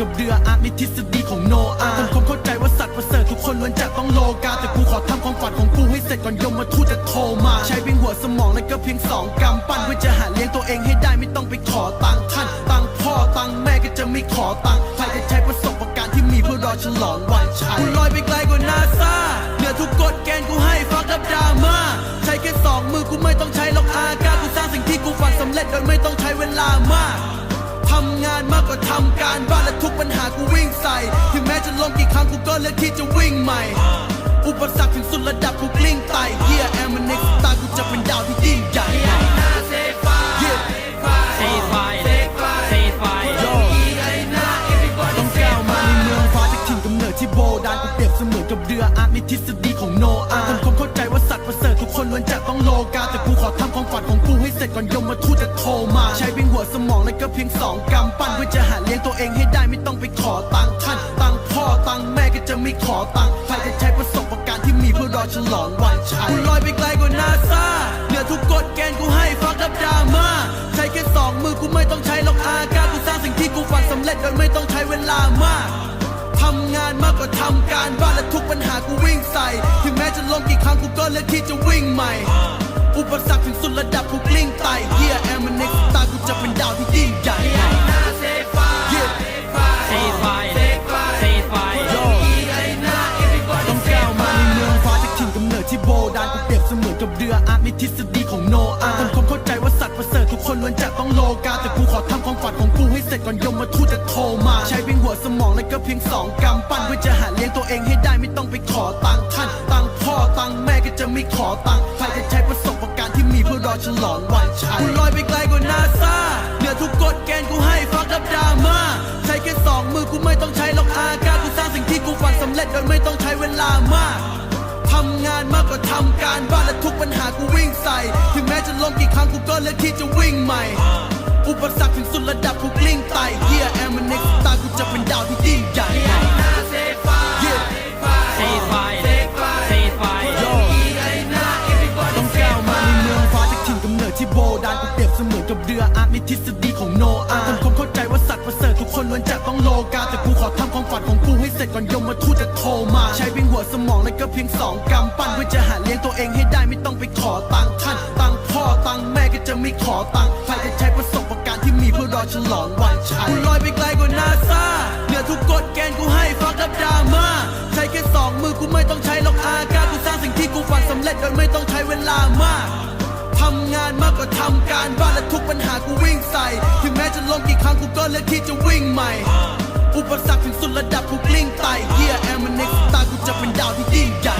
กับเรืออาร์ตในทฤษฎีของโนอาห์ทำความเข้าใจว่าสัตว์ประเสริฐทุกคนล้วนจะต้องโลกา แต่กูขอทำความฝันของกูให้เสร็จก่อนยมมาทูตจะโทรมา ใช้เพียงหัวสมองและก็เพียงสองกำปั้นเพื่อจะหาเลี้ยงตัวเองให้ได้ไม่ต้องไปขอตังค์ท่านตังค์พ่อตังค์แม่ก็จะไม่ขอตังค์ใครจะใช้ประสบการณ์ที่มีเพื่อรอฉลองวันชัยกูลอยไปไกลกว่านาซาเหนือทุกกฎเกณฑ์กูให้ฟักกับดราม่าใช้แค่สองมือกูไม่ต้องใช้หรอกอากากูสร้างสิ่งที่กูฝันสำเร็จโดยไม่ต้องใช้เวลามากำงานมากกว่าทำการบ้านและทุกปัญหากูวิ่งใส่ ถึงแม้จะล้มกี่ครั้งกูก็เลือกที่จะวิ่งใหม่ อุปสรรคถึงสุดระดับกูกลิ้งไต่เฮียแอมมันเน็กตากูจะเป็นดาวที่ยิ่งใหญ่ Yeah เซฟไฟเซฟไฟโยต้องก้าวมาเมืองฟ้าจากถิ่นกำเนิดที่โบราณกูเปรียบเสมือนกับเรืออาร์ตในทฤษฎีของโนอาห์ทำความเข้าใจ เสริฐทุกคนล้วนจะต้องโลกาแต่กูขอทำความฝันของกูให้เสร็จก่อนยมมาทูตจะโทรมา ใช้เพียงหัวสมองและก็เพียงสองกำปั้นเพื่อจะหาเลี้ยงตัวเองให้ได้ไม่ต้องไปขอตังค์ท่านตังค์พ่อตังค์แม่ก็จะไม่ขอตังค์ใครจะใช้ประสบการณ์ที่มีเพื่อรอฉลองวันชัยกูลอยไปไกลกว่านาซาเหนือทุกกฎเกณฑ์กูให้ฟักกับดราม่าใช้แค่สองมือกูไม่ต้องใช้หรอกอากากูสร้างสิ่งที่กูฝันสำเร็จโดยไม่ต้องใช้เวลามากำงานมากกว่าทำการบ้านและทุกปัญหากูวิ่งใส่ ถึงแม้จะล้มกี่ครั้งกูก็เลือกที่จะวิ่งใหม่ อุปสรรคถึงสุดระดับกูกลิ้งไต่เฮียแอมมันเน็กตากูจะเป็นดาวที่ยิ่งใหญ่ Yeah เซฟไฟเซฟไฟโยต้องก้าวมาในเมืองฟ้าจากถิ่นกำเนิดที่โบราณกูเปรียบเสมือนกับเรืออาร์ตในทฤษฎีของโนอาห์ทำความเข้าใจว่า กาแต่กูขอทำความฝันของกูให้เสร็จก่อนยมมาทูตจะโทรมา ใช้เพียงหัวสมองและก็เพียงสองกำปั้นเพื่อจะหาเลี้ยงตัวเองให้ได้ไม่ต้องไปขอตังค์ท่านตังค์พ่อตังค์แม่ก็จะไม่ขอตังค์ใครจะใช้ประสบการณ์ที่มีเพื่อรอฉลองวันชัยกูลอยไปไกลกว่านาซาเหนือทุกกฎเกณฑ์กูให้ฟักกับดราม่าใช้แค่สองมือกูไม่ต้องใช้หรอกอากากูสร้างสิ่งที่กูฝันสำเร็จโดยไม่ต้องใช้เวลามากำงานมากกว่าทำการบ้านและทุกปัญหากูวิ่งใส่ ถึงแม้จะล้มกี่ครั้งกูก็เลือกที่จะวิ่งใหม่ อุปสรรคถึงสุดระดับกูกลิ้งไต่เฮียแอมมันเน็กตากูจะเป็นดาวที่ยิ่งใหญ่ Yeah เซฟไฟเซฟไฟโยต้องก้าวมาในเมืองฟ้าจากถิ่นกำเนิดที่โบราณกูเปรียบเสมือนกับเรืออาร์ตในทฤษฎีของโนอาห์ กาแต่กูขอทำความฝันของกูให้เสร็จก่อนยมมาทูตจะโทรมา ใช้เพียงหัวสมองและก็เพียงสองกำปั้นเพื่อจะหาเลี้ยงตัวเองให้ได้ไม่ต้องไปขอตังค์ท่านตังค์พ่อตังค์แม่ก็จะไม่ขอตังค์ใครจะใช้ประสบการณ์ที่มีเพื่อรอฉลองวันชัยกูลอยไปไกลกว่านาซาเหนือทุกกฎเกณฑ์กูให้ฟักกับดราม่าใช้แค่สองมือกูไม่ต้องใช้หรอกอากากูสร้างสิ่งที่กูฝันสำเร็จโดยไม่ต้องใช้เวลามากทำงานมากกว่าทำการบ้านและทุกปัญหากูวิ่งใส่ ถึงแม้จะล้มกี่ครั้งกูก็เลือกที่จะวิ่งใหม่ อุปสรรคถึงสุดระดับกูกลิ้งไตเฮียแอมมันเน็กตากูจะเป็นดาวที่ยิ่งใหญ่